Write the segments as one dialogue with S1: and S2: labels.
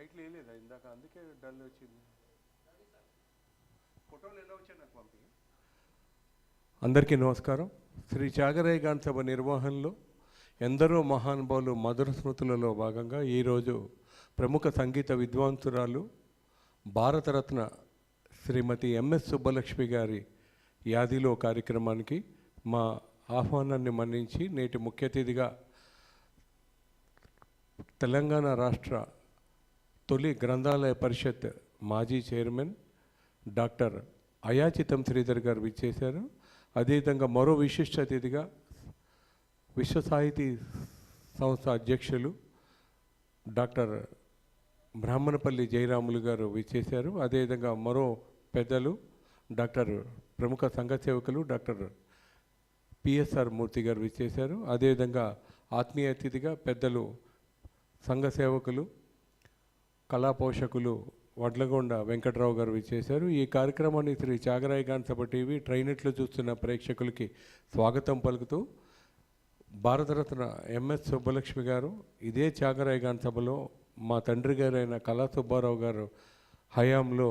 S1: Light లేలేదా ఇందాక? అందుకే dull వచ్చింది. ఫోటోలు ఎలా వచ్చాయి నాకు పంపి. అందరికీ నమస్కారం. శ్రీ త్యాగరాయ గాన్ సభ నిర్వహణలో ఎందరో మహానుభావులు మధుర స్మృతులలో భాగంగా ఈరోజు ప్రముఖ సంగీత విద్వాంసురాలు భారతరత్న శ్రీమతి ఎంఎస్ సుబ్బలక్ష్మి గారి యాదిలో కార్యక్రమానికి మా ఆహ్వానాన్ని మన్నించి నేటి ముఖ్య అతిథిగా తెలంగాణ రాష్ట్ర తొలి గ్రంథాలయ పరిషత్ మాజీ చైర్మన్ డాక్టర్ అయాచితం శ్రీధర్ గారు విచ్చేశారు. అదేవిధంగా మరో విశిష్ట అతిథిగా విశ్వ సాహితీ సంస్థ అధ్యక్షులు డాక్టర్ బ్రాహ్మణపల్లి జయరాములు గారు విచ్చేశారు. అదేవిధంగా మరో పెద్దలు డాక్టర్ ప్రముఖ సంఘ సేవకులు డాక్టర్ పిఎస్ఆర్ మూర్తి గారు విచ్చేశారు. అదేవిధంగా ఆత్మీయ అతిథిగా పెద్దలు సంఘ సేవకులు కళా పోషకులు వడ్లగొండ వెంకట్రావు గారు విచ్చేశారు. ఈ కార్యక్రమాన్ని శ్రీ చాగరాయగాన్ సభ టీవీ ట్రైనెట్లో చూస్తున్న ప్రేక్షకులకి స్వాగతం పలుకుతూ భారతరత్న ఎంఎస్ సుబ్బలక్ష్మి గారు ఇదే చాగరాయగాన్ సభలో మా తండ్రి గారైన కళా సుబ్బారావు గారు హయాంలో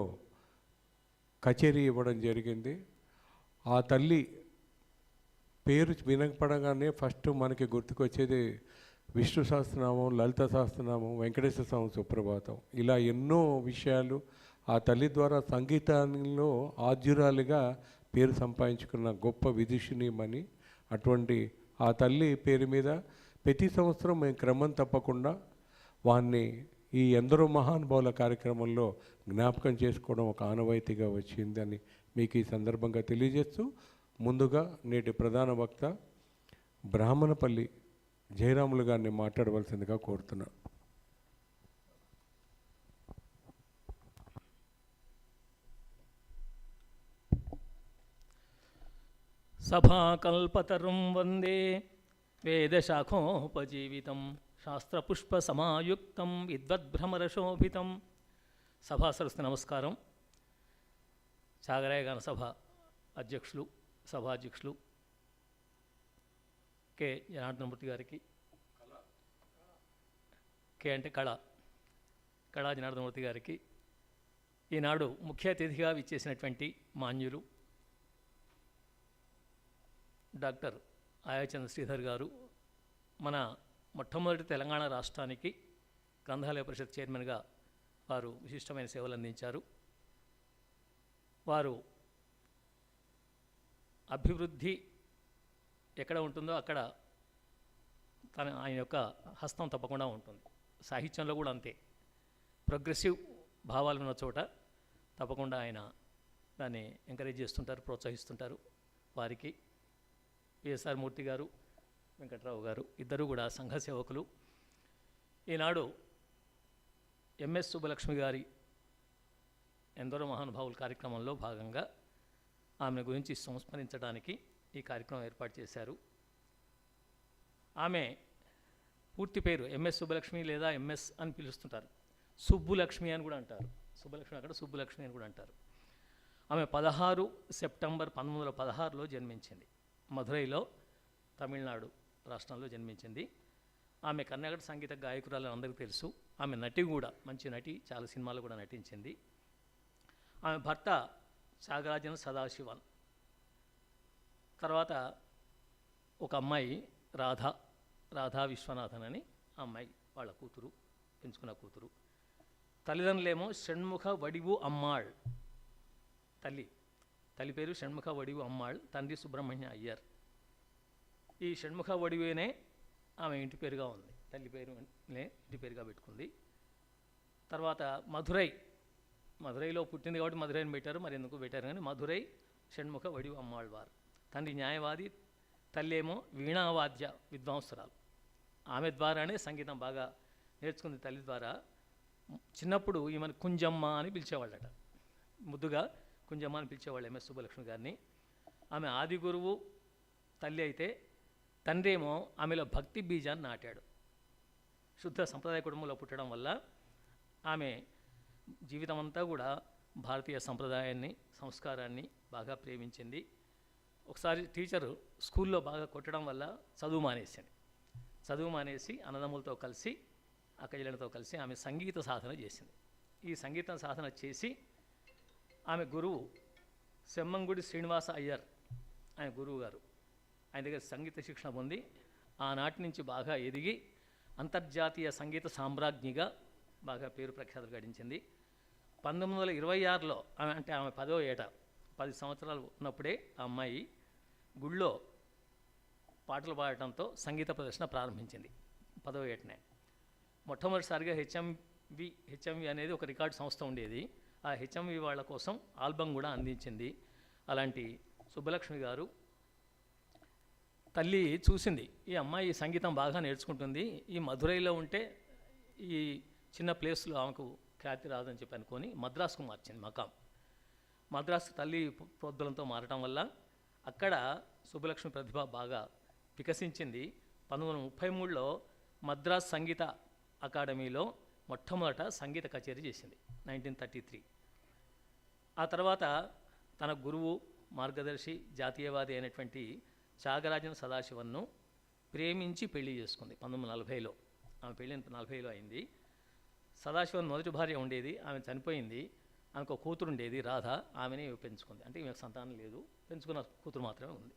S1: కచేరీ ఇవ్వడం జరిగింది. ఆ తల్లి పేరు వినపడగానే ఫస్ట్ మనకి గుర్తుకొచ్చేది విష్ణు సహస్రనామం లలిత సహస్రనామం వెంకటేశ్వర స్వామి సుప్రభాతం. ఇలా ఎన్నో విషయాలు ఆ తల్లి ద్వారా సంగీతంలో ఆద్యురాలుగా పేరు సంపాదించుకున్న గొప్ప విదుషినిమని అటువంటి ఆ తల్లి పేరు మీద ప్రతి సంవత్సరం మేము క్రమం తప్పకుండా వారిని ఈ ఎందరో మహానుభావుల కార్యక్రమంలో జ్ఞాపకం చేసుకోవడం ఒక ఆనవాయితీగా వచ్చిందని మీకు ఈ సందర్భంగా తెలియజేస్తూ ముందుగా నేటి ప్రధాన వక్త బ్రాహ్మణపల్లి జయరాములు గారిని మాట్లాడవలసిందిగా కోరుతున్నా.
S2: సభాకల్పతరుం వందే వేదశాఖోపజీవితం శాస్త్రపుష్పసమాయుక్తం విద్వద్భ్రమరశోభితం. సభా సరస్సు నమస్కారం. సాగరాయగాన సభ అధ్యక్షులు సభాధ్యక్షులు కె జనార్దనమూర్తి గారికి. కె అంటే కళ. కళా జనార్దనమూర్తి గారికి. ఈనాడు ముఖ్య అతిథిగా విచ్చేసినటువంటి మాన్యులు డాక్టర్ ఆయాచంద్ర శ్రీధర్ గారు మన మొట్టమొదటి తెలంగాణ రాష్ట్రానికి గ్రంథాలయ పరిషత్ చైర్మన్గా వారు విశిష్టమైన సేవలు అందించారు. వారు అభివృద్ధి ఎక్కడ ఉంటుందో అక్కడ తన ఆయన యొక్క హస్తం తప్పకుండా ఉంటుంది. సాహిత్యంలో కూడా అంతే. ప్రోగ్రెసివ్ భావాలు ఉన్న చోట తప్పకుండా ఆయన దాన్ని ఎంకరేజ్ చేస్తుంటారు ప్రోత్సహిస్తుంటారు. వారికి పిఎస్ఆర్ మూర్తి గారు వెంకట్రావు గారు ఇద్దరు కూడా సంఘ సేవకులు. ఈనాడు ఎంఎస్ సుబ్బలక్ష్మి గారి ఎందరో మహానుభావుల కార్యక్రమంలో భాగంగా ఆమె గురించి సంస్మరించడానికి ఈ కార్యక్రమం ఏర్పాటు చేశారు. ఆమె పూర్తి పేరు ఎంఎస్ సుబ్బలక్ష్మి లేదా ఎంఎస్ అని పిలుస్తుంటారు. సుబ్బులక్ష్మి అని కూడా అంటారు. సుబ్బలక్ష్మి అక్కడ సుబ్బులక్ష్మి అని కూడా అంటారు. ఆమె పదహారు సెప్టెంబర్ పంతొమ్మిది వందల పదహారులో జన్మించింది. మధురైలో తమిళనాడు రాష్ట్రంలో జన్మించింది. ఆమె కర్ణాటక సంగీత గాయకురాలని అందరికీ తెలుసు. ఆమె నటి కూడా మంచి నటి చాలా సినిమాలు కూడా నటించింది. ఆమె భర్త త్యాగరాజన్ సదాశివన్. తర్వాత ఒక అమ్మాయి రాధా రాధా విశ్వనాథన్ అని ఆ అమ్మాయి వాళ్ళ కూతురు పెంచుకున్న కూతురు. తల్లిదండ్రులేమో షణ్ముఖ వడివు అమ్మాళ్. తల్లి తల్లి పేరు షణ్ముఖ వడివు అమ్మాళ్ తండ్రి సుబ్రహ్మణ్య అయ్యర్. ఈ షణ్ముఖ వడివేనే ఆమె ఇంటి పేరుగా ఉంది. తల్లి పేరునే ఇంటి పేరుగా పెట్టుకుంది. తర్వాత మధురై మధురైలో పుట్టింది కాబట్టి మధురైని పెట్టారు మరి ఎందుకు పెట్టారు కానీ మధురై షణ్ముఖ వడివు అమ్మాళ్వారు తండ్రి న్యాయవాది తల్లేమో వీణావాద్య విద్వాంసురాలు. ఆమె ద్వారానే సంగీతం బాగా నేర్చుకుంది తల్లి ద్వారా. చిన్నప్పుడు ఈమెను కుంజమ్మ అని పిలిచేవాళ్ళట. ముద్దుగా కుంజమ్మ అని పిలిచేవాళ్ళు ఎంఎస్ సుబ్బలక్ష్మి గారిని. ఆమె ఆది గురువు తల్లి అయితే తండ్రి ఏమో ఆమెలో భక్తి బీజాన్ని నాటాడు. శుద్ధ సంప్రదాయ కుటుంబంలో పుట్టడం వల్ల ఆమె జీవితం అంతా కూడా భారతీయ సంప్రదాయాన్ని సంస్కారాన్ని బాగా ప్రేమించింది. ఒకసారి టీచరు స్కూల్లో బాగా కొట్టడం వల్ల చదువు మానేసింది చదువు మానేసి అన్నదమ్ములతో కలిసి అక్కజలతో కలిసి ఆమె సంగీత సాధన చేసింది. ఈ సంగీత సాధన చేసి ఆమె గురువు సెమ్మంగుడి శ్రీనివాస అయ్యర్ ఆయన గురువు గారు ఆయన దగ్గర సంగీత శిక్షణ పొంది ఆనాటి నుంచి బాగా ఎదిగి అంతర్జాతీయ సంగీత సామ్రాజ్ఞిగా బాగా పేరు ప్రఖ్యాతులు గడించింది. పంతొమ్మిది వందల ఇరవై ఆరులో ఆమె అంటే ఆమె పదో ఏట పది సంవత్సరాలు ఉన్నప్పుడే ఆ అమ్మాయి గుళ్ళో పాటలు పాడటంతో సంగీత ప్రదర్శన ప్రారంభించింది పదవ ఏటనే. మొట్టమొదటిసారిగా హెచ్ఎంవి హెచ్ఎంవి అనేది ఒక రికార్డ్ సంస్థ ఉండేది. ఆ హెచ్ఎంవి వాళ్ళ కోసం ఆల్బమ్ కూడా అందించింది. అలాంటి సుబ్బలక్ష్మి గారు తల్లి చూసింది ఈ అమ్మాయి సంగీతం బాగా నేర్చుకుంటుంది ఈ మధురైలో ఉంటే ఈ చిన్న ప్లేస్లో ఆమెకు ఖ్యాతి రాదని చెప్పి అనుకొని మద్రాసుకు మార్చింది మకాం. మద్రాసు తల్లి ప్రోద్బలంతో మారటం వల్ల అక్కడ సుబ్బలక్ష్మి ప్రతిభ బాగా వికసించింది. పంతొమ్మిది వందల ముప్పై మూడులో మద్రాస్ సంగీత అకాడమీలో మొట్టమొదట సంగీత కచేరీ చేసింది నైన్టీన్ థర్టీ త్రీ. ఆ తర్వాత తన గురువు మార్గదర్శి జాతీయవాది అయినటువంటి త్యాగరాజన్ సదాశివన్ను ప్రేమించి పెళ్ళి చేసుకుంది పంతొమ్మిది వందల నలభైలో. ఆమె పెళ్ళి నలభైలో అయింది. సదాశివన్ మొదటి భార్య ఉండేది ఆమె చనిపోయింది. ఆమెకు ఒక కూతురు ఉండేది రాధ. ఆమెనే పెంచుకుంది. అంటే ఈమెకు సంతానం లేదు. పెంచుకున్న కూతురు మాత్రమే ఉంది.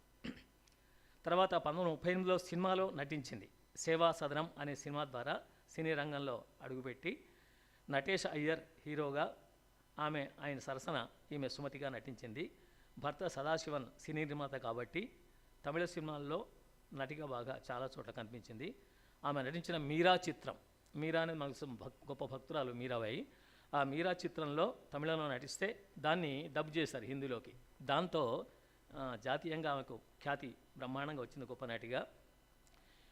S2: తర్వాత పంతొమ్మిది వందల ముప్పై ఎనిమిదిలో సినిమాలో నటించింది. సేవా సదనం అనే సినిమా ద్వారా సినీ రంగంలో అడుగుపెట్టి నటేష్ అయ్యర్ హీరోగా ఆమె ఆయన సరసన ఈమె సుమతిగా నటించింది. భర్త సదాశివన్ సినీ నిర్మాత కాబట్టి తమిళ సినిమాల్లో నటిగా బాగా చాలా చోట్ల కనిపించింది. ఆమె నటించిన మీరా చిత్రం. మీరా అనేది మనకు భక్- గొప్ప భక్తురాలు మీరాబాయి. ఆ మీరా చిత్రంలో తమిళంలో నటిస్తే దాన్ని డబ్ చేశారు హిందీలోకి. దాంతో జాతీయంగా ఆమెకు ఖ్యాతి బ్రహ్మాండంగా వచ్చింది గొప్ప నటిగా.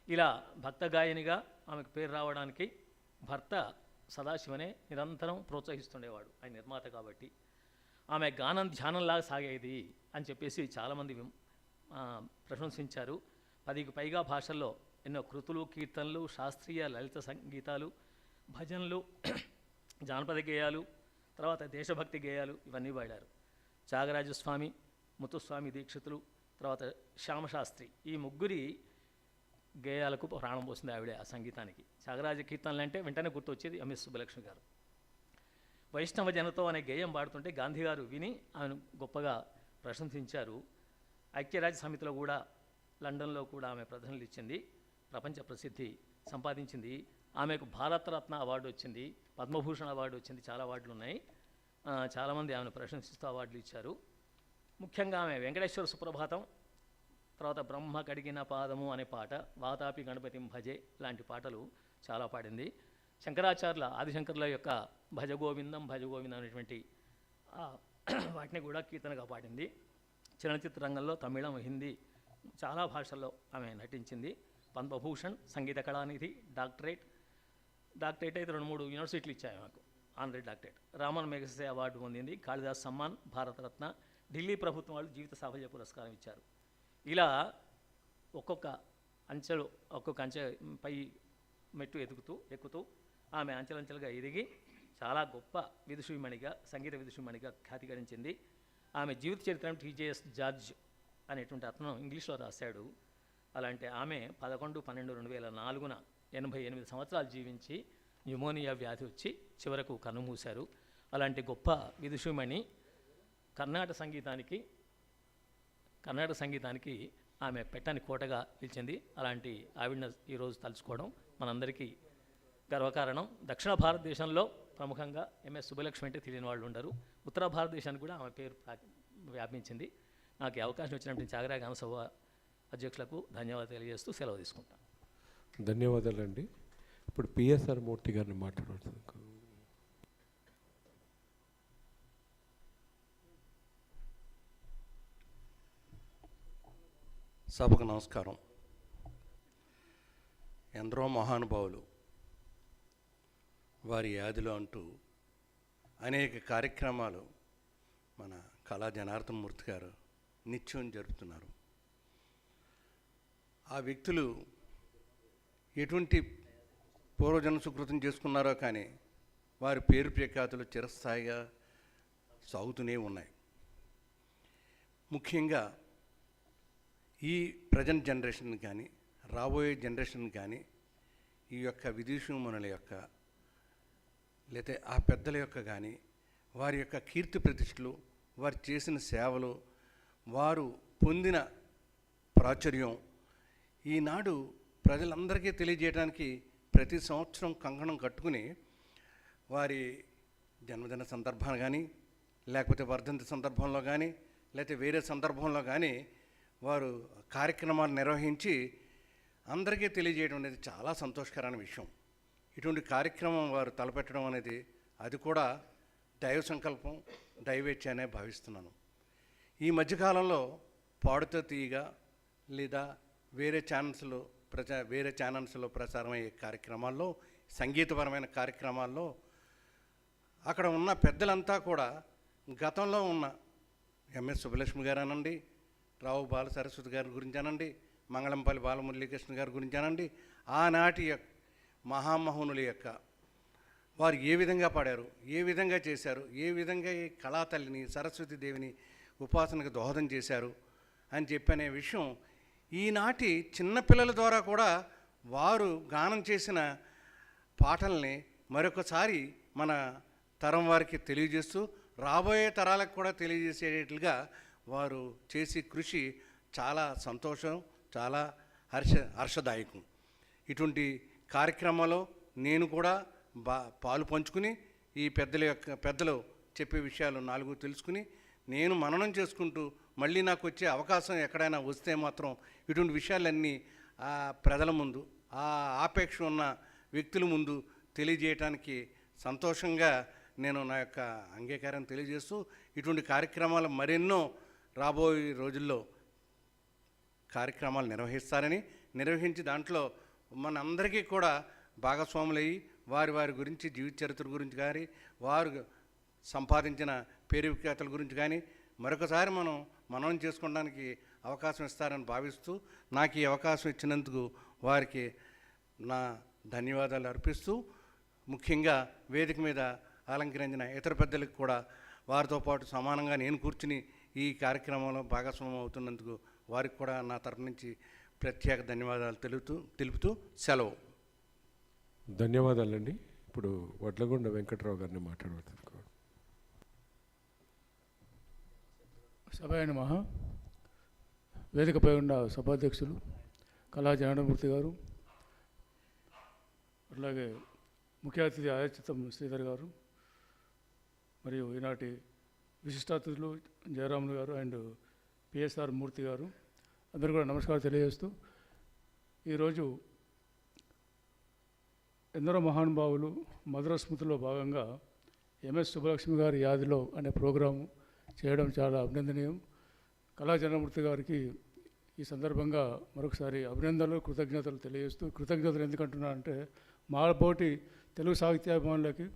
S2: ఇలా భక్త గాయనిగా ఆమెకు పేరు రావడానికి భర్త సదాశివనే నిరంతరం ప్రోత్సహిస్తుండేవాడు ఆయన నిర్మాత కాబట్టి. ఆమె గానం ధ్యానంలాగా సాగేది అని చెప్పేసి చాలామంది ప్రశంసించారు. పదికి పైగా భాషల్లో ఎన్నో కృతులు కీర్తనలు శాస్త్రీయ లలిత సంగీతాలు భజనలు జానపద గేయాలు తర్వాత దేశభక్తి గేయాలు ఇవన్నీ పాడారు త్యాగరాజస్వామి ముత్తుస్వామి దీక్షితులు తర్వాత శ్యామశాస్త్రి. ఈ ముగ్గురి గేయాలకు ప్రాణం పోసింది ఆవిడ ఆ సంగీతానికి. త్యాగరాజ కీర్తనలు అంటే వెంటనే గుర్తొచ్చేది ఎంఎస్ సుబ్బలక్ష్మి గారు. వైష్ణవ జనతో అనే గేయం పాడుతుంటే గాంధీ గారు విని ఆమెను గొప్పగా ప్రశంసించారు. ఐక్యరాజ్య సమితిలో కూడా లండన్లో కూడా ఆమె ప్రదర్శనలు ఇచ్చింది ప్రపంచ ప్రసిద్ధి సంపాదించింది. ఆమెకు భారతరత్న అవార్డు వచ్చింది. పద్మభూషణ్ అవార్డు వచ్చింది చాలా అవార్డులు ఉన్నాయి. చాలామంది ఆమెను ప్రశంసిస్తూ అవార్డులు ఇచ్చారు. ముఖ్యంగా ఆమె వెంకటేశ్వర సుప్రభాతం తర్వాత బ్రహ్మ కడిగిన పాదము అనే పాట వాతాపి గణపతి భజే లాంటి పాటలు చాలా పాడింది. శంకరాచార్యుల ఆదిశంకర్ల యొక్క భజ గోవిందం భజ గోవిందం అనేటువంటి వాటిని కూడా కీర్తనగా పాడింది. చలనచిత్ర రంగంలో తమిళం హిందీ చాలా భాషల్లో ఆమె నటించింది. పద్మభూషణ్ సంగీత కళానిధి డాక్టరేట్ డాక్టరేట్ అయితే రెండు మూడు యూనివర్సిటీలు ఇచ్చాయి మాకు. Honorary doctorate Ramon Magsaysay award పొందింది. కాళిదాస్ సమ్మాన్ భారతరత్న. ఢిల్లీ ప్రభుత్వం వాళ్ళు జీవిత సాఫల్య పురస్కారం ఇచ్చారు. ఇలా ఒక్కొక్క అంచెలు ఒక్కొక్క అంచె పై మెట్టు ఎదుగుతూ ఎక్కుతూ ఆమె అంచెలంచెలుగా ఎదిగి చాలా గొప్ప విదుషుమణిగా సంగీత విదుషుమణిగా ఖ్యాతి గడించింది ఆమె జీవిత చరిత్రను టీజేఎస్ జార్జ్ అనేటువంటి అతను ఇంగ్లీష్లో రాశాడు. అలాంటి ఆమె పదకొండు పన్నెండు రెండు వేల నాలుగున ఎనభై ఎనిమిది సంవత్సరాలు జీవించి న్యూమోనియా వ్యాధి వచ్చి చివరకు కన్నుమూశారు అలాంటి గొప్ప విదుషుమణి కర్ణాటక సంగీతానికి కర్ణాటక సంగీతానికి ఆమె పెట్టని కోటగా నిలిచింది. అలాంటి ఆవిడని ఈరోజు తలుచుకోవడం మనందరికీ గర్వకారణం. దక్షిణ భారతదేశంలో ప్రముఖంగా ఎంఎస్ సుబ్బలక్ష్మి అంటే తెలియని వాళ్ళు ఉండరు. ఉత్తర భారతదేశానికి కూడా ఆమె పేరు వ్యాపించింది. నాకు అవకాశం వచ్చినటువంటి జాగ్రత్తగా గానసభ అధ్యక్షులకు ధన్యవాదాలు తెలియజేస్తూ సెలవు తీసుకుంటాను.
S1: ధన్యవాదాలండి. ఇప్పుడు పిఎస్ఆర్ మూర్తి గారిని మాట్లాడుతుంది
S3: సభకు నమస్కారం. ఎందరో మహానుభావులు వారి యాదిలో అంటూ అనేక కార్యక్రమాలు మన కళా జనార్దన్ మూర్తి గారు నిత్యం జరుపుతున్నారు. ఆ వ్యక్తులు ఎటువంటి పూర్వజన సుకృతం చేసుకున్నారో కానీ వారి పేరు ప్రఖ్యాతులు చిరస్థాయిగా సాగుతూనే ఉన్నాయి. ముఖ్యంగా ఈ ప్రజెంట్ జనరేషన్ కానీ రాబోయే జనరేషన్ కానీ ఈ యొక్క విదూషమునుల యొక్క లేతే ఆ పెద్దల యొక్క కానీ వారి యొక్క కీర్తి ప్రతిష్టలు వారు చేసిన సేవలు వారు పొందిన ప్రాచుర్యం ఈనాడు ప్రజలందరికీ తెలియజేయడానికి ప్రతి సంవత్సరం కంకణం కట్టుకుని వారి జన్మదిన సందర్భాన్ని కానీ లేకపోతే వర్ధంతి సందర్భంలో కానీ లేకపోతే వేరే సందర్భంలో కానీ వారు కార్యక్రమాలు నిర్వహించి అందరికీ తెలియజేయడం అనేది చాలా సంతోషకరమైన విషయం. ఇటువంటి కార్యక్రమం వారు తలపెట్టడం అనేది అది కూడా దైవ సంకల్పం దైవేచ్ఛ అనే భావిస్తున్నాను. ఈ మధ్యకాలంలో పాడుతో తీయగా లేదా వేరే ఛానల్స్లో ప్రచా వేరే ఛానల్స్లో ప్రసారమయ్యే కార్యక్రమాల్లో సంగీతపరమైన కార్యక్రమాల్లో అక్కడ ఉన్న పెద్దలంతా కూడా గతంలో ఉన్న ఎంఎస్ సుబ్బలక్ష్మి గారు అనండి రావు బాల సరస్వతి గారి గురించి అనండి మంగళంపల్లి బాలమురళీకృష్ణ గారి గురించి అనండి ఆనాటి యొక్క మహామహునుల యొక్క వారు ఏ విధంగా పాడారు ఏ విధంగా చేశారు ఏ విధంగా ఈ కళాతల్లిని సరస్వతి దేవిని ఉపాసనకు దోహదం చేశారు అని చెప్పనే విషయం ఈనాటి చిన్నపిల్లల ద్వారా కూడా వారు గానం చేసిన పాటల్ని మరొకసారి మన తరం వారికి తెలియజేస్తూ రాబోయే తరాలకు కూడా తెలియజేసేటట్లుగా వారు చేసే కృషి చాలా సంతోషం చాలా హర్ష హర్షదాయకం. ఇటువంటి కార్యక్రమంలో నేను కూడా బా పాలు పంచుకుని ఈ పెద్దల యొక్క పెద్దలు చెప్పే విషయాలు నాలుగు తెలుసుకుని నేను మననం చేసుకుంటూ మళ్ళీ నాకు వచ్చే అవకాశం ఎక్కడైనా వస్తే మాత్రం ఇటువంటి విషయాలన్నీ ఆ ప్రజల ముందు ఆ ఆపేక్ష ఉన్న వ్యక్తుల ముందు తెలియజేయటానికి సంతోషంగా నేను నా యొక్క అంగీకారం తెలియజేస్తూ ఇటువంటి కార్యక్రమాలు మరెన్నో రాబోయే రోజుల్లో కార్యక్రమాలు నిర్వహిస్తారని నిర్వహించి దాంట్లో మనందరికీ కూడా భాగస్వాములయ్యి వారి వారి గురించి జీవిత చరిత్ర గురించి కానీ వారు సంపాదించిన పేరుఖ్యాతల గురించి కానీ మరొకసారి మనం మనం చేసుకోవడానికి అవకాశం ఇస్తారని భావిస్తూ నాకు ఈ అవకాశం ఇచ్చినందుకు వారికి నా ధన్యవాదాలు అర్పిస్తూ ముఖ్యంగా వేదిక మీద అలంకరించిన ఇతర పెద్దలకు కూడా వారితో పాటు సమానంగా నేను కూర్చుని ఈ కార్యక్రమంలో భాగస్వామ్యం అవుతున్నందుకు వారికి కూడా నా తరఫు నుంచి ప్రత్యేక ధన్యవాదాలు తెలుపుతూ తెలుపుతూ సెలవు.
S1: ధన్యవాదాలండి. ఇప్పుడు వడ్లగొండ వెంకట్రావు గారిని మాట్లాడవచ్చు
S4: సభాయ మహా వేదికపై ఉన్న సభాధ్యక్షులు కళా జనార్దమూర్తి గారు అట్లాగే ముఖ్య అతిథి ఆయచితం శ్రీధర్ గారు మరియు ఈనాటి విశిష్టాతిథులు జయరాములు గారు అండ్ పిఎస్ఆర్ మూర్తి గారు అందరూ కూడా నమస్కారం తెలియజేస్తూ ఈరోజు ఎందరో మహానుభావులు మధుర స్మృతిలో భాగంగా ఎంఎస్ సుబ్బలక్ష్మి గారి యాదిలో అనే ప్రోగ్రాము చేయడం చాలా అభినందనీయం. కళాచరణమూర్తి గారికి ఈ సందర్భంగా మరొకసారి అభినందనలు కృతజ్ఞతలు తెలియజేస్తూ కృతజ్ఞతలు ఎందుకంటున్నా అంటే తెలుగు సాహిత్యాభిమానులకి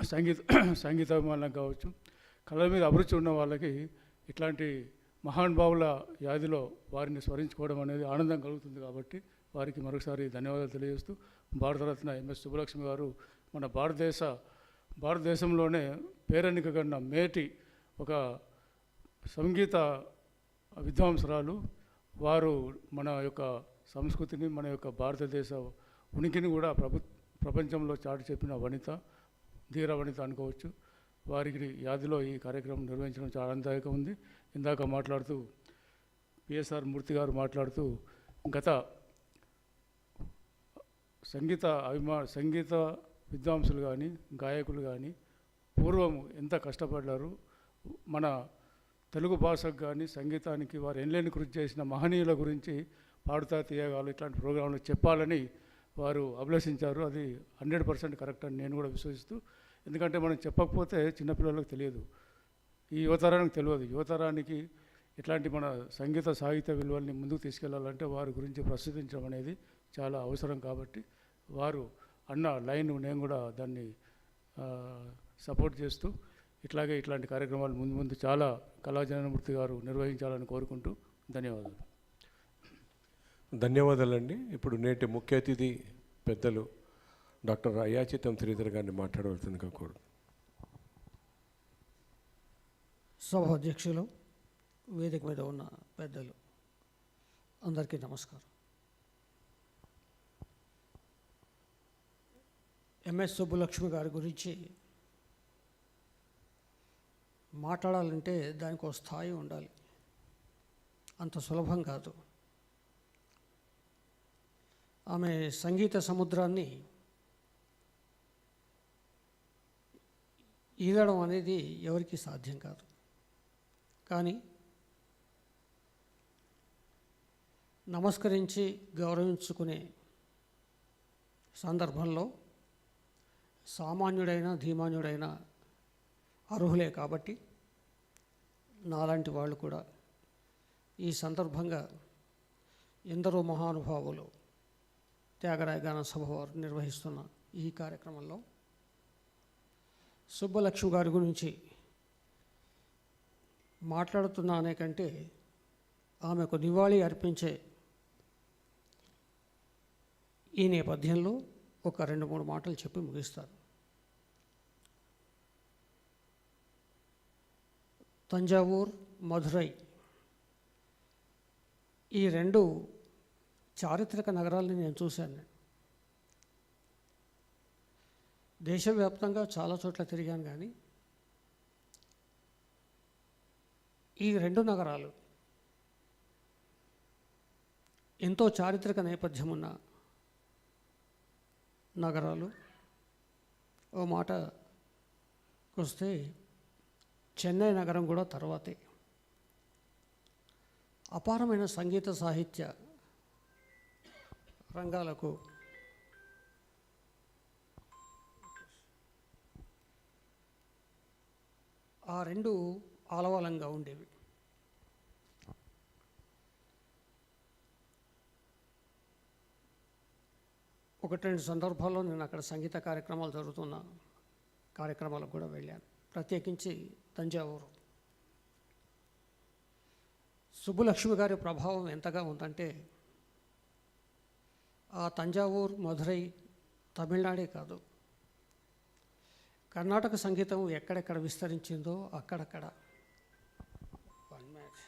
S4: సంగీత సంగీతాభిమానులకు కావచ్చు కళ మీద అభిరుచి ఉన్న వాళ్ళకి ఇట్లాంటి మహానుభావుల యాదిలో వారిని స్మరించుకోవడం అనేది ఆనందం కలుగుతుంది కాబట్టి వారికి మరొకసారి ధన్యవాదాలు తెలియజేస్తూ భారతరత్న ఎంఎస్ సుబ్బలక్ష్మి గారు మన భారతదేశ భారతదేశంలోనే పేరెన్నిక కన్నా మేటి ఒక సంగీత విద్వాంసరాలు. వారు మన యొక్క సంస్కృతిని మన యొక్క భారతదేశ ఉనికిని కూడా ప్రభు ప్రపంచంలో చాటి చెప్పిన వనిత ధీర వనిత అనుకోవచ్చు. వారికి యాదిలో ఈ కార్యక్రమం నిర్వహించడం చాలా ఆనందదాయకం ఉంది. ఇందాక మాట్లాడుతూ పిఎస్ఆర్ మూర్తి గారు మాట్లాడుతూ గత సంగీత అభిమా సంగీత విద్వాంసులు కానీ గాయకులు కానీ పూర్వం ఎంత కష్టపడ్డారు మన తెలుగు భాషకు కానీ సంగీతానికి వారు ఎన్లేని కృషి చేసిన మహనీయుల గురించి పాడుతా తీయగాలు ఇట్లాంటి ప్రోగ్రాంలు చెప్పాలని వారు అభిలషించారు. అది హండ్రెడ్ పర్సెంట్ కరెక్ట్ అని నేను కూడా విశ్వసిస్తూ ఎందుకంటే మనం చెప్పకపోతే చిన్నపిల్లలకు తెలియదు. ఈ యువతరానికి తెలియదు. యువతరానికి ఇట్లాంటి మన సంగీత సాహిత్య విలువల్ని ముందుకు తీసుకెళ్ళాలంటే వారి గురించి ప్రస్తుతించడం అనేది చాలా అవసరం కాబట్టి వారు అన్న లైన్ నేను కూడా దాన్ని సపోర్ట్ చేస్తూ ఇట్లాగే ఇట్లాంటి కార్యక్రమాలు ముందు ముందు చాలా కళాజనమూర్తి గారు నిర్వహించాలని కోరుకుంటూ ధన్యవాదాలు.
S1: ధన్యవాదాలండి. ఇప్పుడు నేటి ముఖ్య అతిథి పెద్దలు డాక్టర్ అయాచితం శ్రీధర్ గారిని మాట్లాడవలసిందిగా కోరు.
S5: సభాధ్యక్షులు వేదిక మీద ఉన్న పెద్దలు అందరికీ నమస్కారం. ఎంఎస్ సుబ్బులక్ష్మి గారి గురించి మాట్లాడాలంటే దానికి ఒక స్థాయి ఉండాలి. అంత సులభం కాదు. ఆమె సంగీత సముద్రాన్ని ఈదడం అనేది ఎవరికీ సాధ్యం కాదు. కానీ నమస్కరించి గౌరవించుకునే సందర్భంలో సామాన్యుడైన ధీమాన్యుడైన అర్హులే కాబట్టి నాలాంటి వాళ్ళు కూడా ఈ సందర్భంగా ఎందరో మహానుభావులు త్యాగరాయ గాన సభ వారు నిర్వహిస్తున్న ఈ కార్యక్రమంలో సుబ్బలక్ష్మి గారి గురించి మాట్లాడుతున్నానే కంటే ఆమెకు నివాళి అర్పించే ఈ నేపథ్యంలో ఒక రెండు మూడు మాటలు చెప్పి ముగిస్తారు తంజావూర్ మధురై. ఈ రెండు చారిత్రక నగరాలని నేను చూశాను. నేను దేశవ్యాప్తంగా చాలా చోట్ల తిరిగాను కానీ ఈ రెండు నగరాలు ఎంతో చారిత్రక నేపథ్యం ఉన్న నగరాలు. ఓ మాట వస్తే చెన్నై నగరం కూడా తర్వాతే. అపారమైన సంగీత సాహిత్య రంగాలకు ఆ రెండు ఆలవాలంగా ఉండేవి. ఒకటి రెండు సందర్భాల్లో నేను అక్కడ సంగీత కార్యక్రమాలు జరుగుతున్న కార్యక్రమాలకు కూడా వెళ్ళాను. ప్రత్యేకించి తంజావూరు. సుబ్బులక్ష్మి గారి ప్రభావం ఎంతగా ఉందంటే ఆ తంజావూర్ మధురై తమిళనాడే కాదు. కర్ణాటక సంగీతం ఎక్కడెక్కడ విస్తరించిందో అక్కడక్కడ. వన్ మ్యాచ్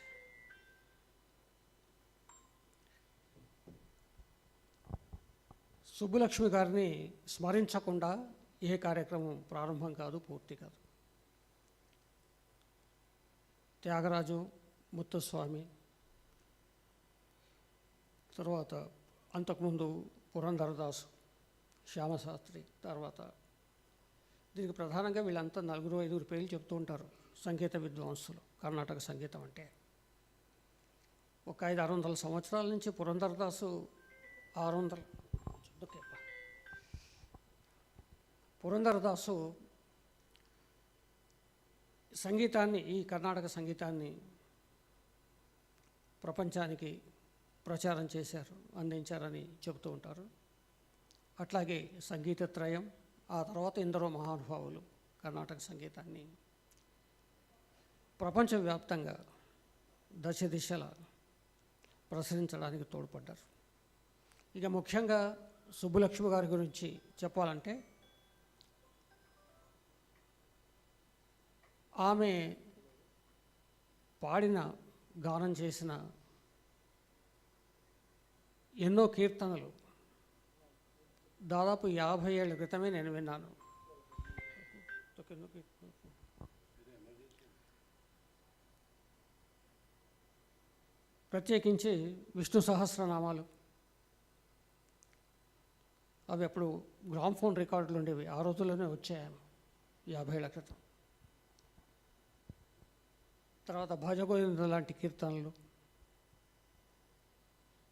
S5: సుబ్బులక్ష్మి గారిని స్మరించకుండా ఏ కార్యక్రమం ప్రారంభం కాదు పూర్తి కాదు. త్యాగరాజు ముత్తుస్వామి. తర్వాత అంతకుముందు పురంధరదాసు శ్యామశాస్త్రి తర్వాత దీనికి ప్రధానంగా వీళ్ళంతా నలుగురు ఐదుగురు పేర్లు చెప్తూ ఉంటారు సంగీత విద్వాంసులు కర్ణాటక సంగీతం అంటే. ఒక ఐదు ఆరు వందల సంవత్సరాల నుంచి పురంధరదాసు ఆరు వందల పురంధరదాసు సంగీతాన్ని ఈ కర్ణాటక సంగీతాన్ని ప్రపంచానికి ప్రచారం చేశారు అందించారని చెబుతూ ఉంటారు. అట్లాగే సంగీత త్రయం ఆ తర్వాత ఎందరో మహానుభావులు కర్ణాటక సంగీతాన్ని ప్రపంచవ్యాప్తంగా దశ దిశల ప్రసరించడానికి తోడ్పడ్డారు. ఇక ముఖ్యంగా సుబ్బులక్ష్మి గారి గురించి చెప్పాలంటే ఆమె పాడిన గానం చేసిన ఎన్నో కీర్తనలు. దాదాపు యాభై ఏళ్ళ క్రితమే నేను విన్నాను. ప్రత్యేకించి విష్ణు సహస్రనామాలు. అవి అప్పుడు గ్రామ్ఫోన్ రికార్డులు ఉండేవి. ఆ రోజుల్లోనే వచ్చాయి యాభై ఏళ్ళ క్రితం. తర్వాత భజగోవింద లాంటి కీర్తనలు.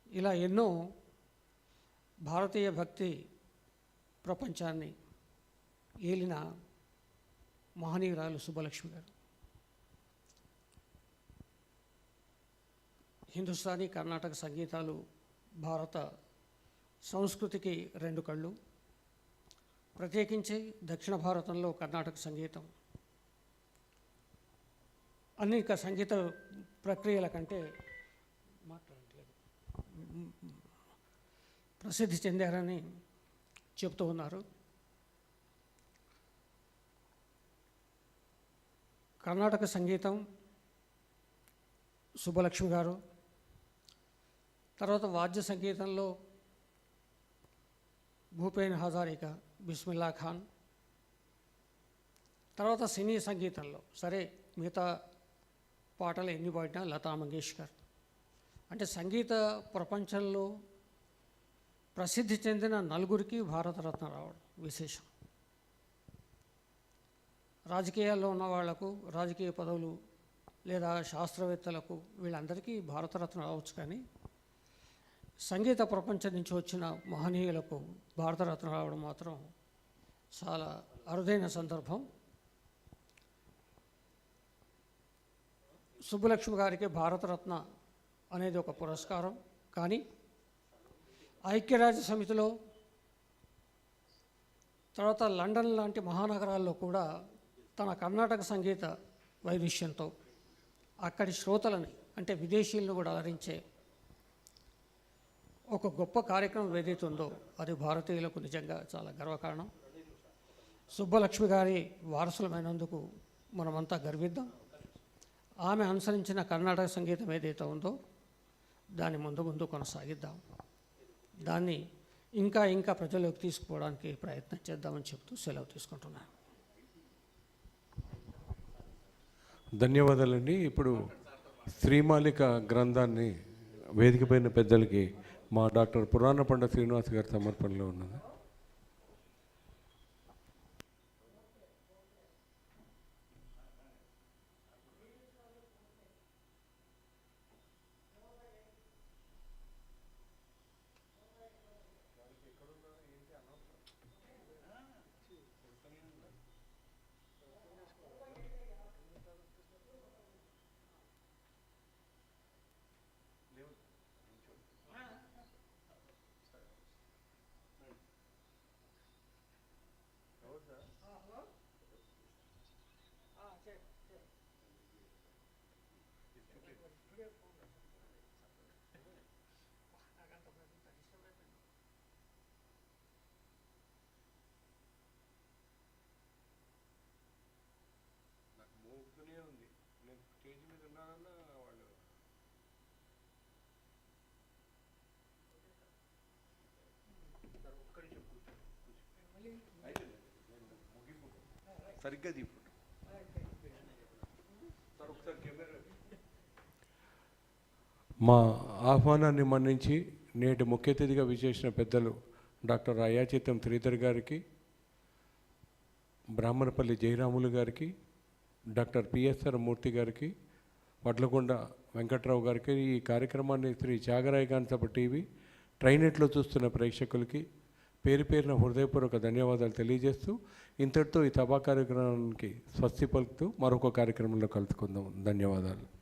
S5: ఇలా ఎన్నో భారతీయ భక్తి ప్రపంచాన్ని ఏలిన మహనీయురాలు సుబ్బలక్ష్మి గారు. హిందుస్థానీ కర్ణాటక సంగీతాలు భారత సంస్కృతికి రెండు కళ్ళు. ప్రత్యేకించి దక్షిణ భారతంలో కర్ణాటక సంగీతం. అనేక సంగీత ప్రక్రియల కంటే మాట్లాడట్లేదు. ప్రసిద్ధి చెందారని చెప్తూ ఉన్నారు. కర్ణాటక సంగీతం సుబ్బలక్ష్మి గారు తర్వాత వాద్య సంగీతంలో భూపేన్ హజారిక బిస్మిల్లా ఖాన్ తర్వాత సినీ సంగీతంలో సరే మిగతా పాటలు ఎన్ని పాడినా లతా మంగేష్కర్. అంటే సంగీత ప్రపంచంలో ప్రసిద్ధి చెందిన నలుగురికి భారతరత్న రావడం విశేషం. రాజకీయాల్లో ఉన్న వాళ్ళకు రాజకీయ పదవులు లేదా శాస్త్రవేత్తలకు వీళ్ళందరికీ భారతరత్న రావచ్చు కానీ సంగీత ప్రపంచం నుంచి వచ్చిన మహనీయులకు భారతరత్న రావడం మాత్రం చాలా అరుదైన సందర్భం. సుబ్బలక్ష్మి గారికి భారతరత్న అనేది ఒక పురస్కారం. కానీ ఐక్యరాజ్య సమితిలో తర్వాత లండన్ లాంటి మహానగరాల్లో కూడా తన కర్ణాటక సంగీత వైవిష్యంతో అక్కడి శ్రోతలని అంటే విదేశీయులను కూడా అలరించే ఒక గొప్ప కార్యక్రమం ఏదైతే ఉందో అది భారతీయులకు నిజంగా చాలా గర్వకారణం. సుబ్బలక్ష్మి గారి వారసులమైనందుకు మనమంతా గర్విద్దాం. ఆమె అనుసరించిన కర్ణాటక సంగీతం ఏదైతే ఉందో దాన్ని ముందు ముందు కొనసాగిద్దాం. దాన్ని ఇంకా ఇంకా ప్రజల్లోకి తీసుకుపోవడానికి ప్రయత్నం చేద్దామని చెప్తూ సెలవు తీసుకుంటున్నాను.
S1: ధన్యవాదాలండి. ఇప్పుడు శ్రీమాలిక గ్రంథాన్ని వేదికపైన పెద్దలకి మా డాక్టర్ పురాణ పండ శ్రీనివాస్ గారి సమర్పణలో ఉన్నది.
S3: సరిగ్గా తీపు.
S1: మా ఆహ్వానాన్ని మన్నించి నేటి ముఖ్య అతిథిగా విచేసిన పెద్దలు డాక్టర్ అయాచిత్యం శ్రీధర్ గారికి బ్రాహ్మణపల్లి జయరాములు గారికి డాక్టర్ పిఎస్ఆర్ మూర్తి గారికి వడ్లకొండ వెంకట్రావు గారికి ఈ కార్యక్రమాన్ని శ్రీ త్యాగరాయ సభ టీవీ ట్రైనెట్లో చూస్తున్న ప్రేక్షకులకి పేరు పేరున హృదయపూర్వక ధన్యవాదాలు తెలియజేస్తూ ఇంతటితో ఈ సభా కార్యక్రమానికి స్వస్తి పలుకుతూ మరొక కార్యక్రమంలో కలుసుకుందాం. ధన్యవాదాలు.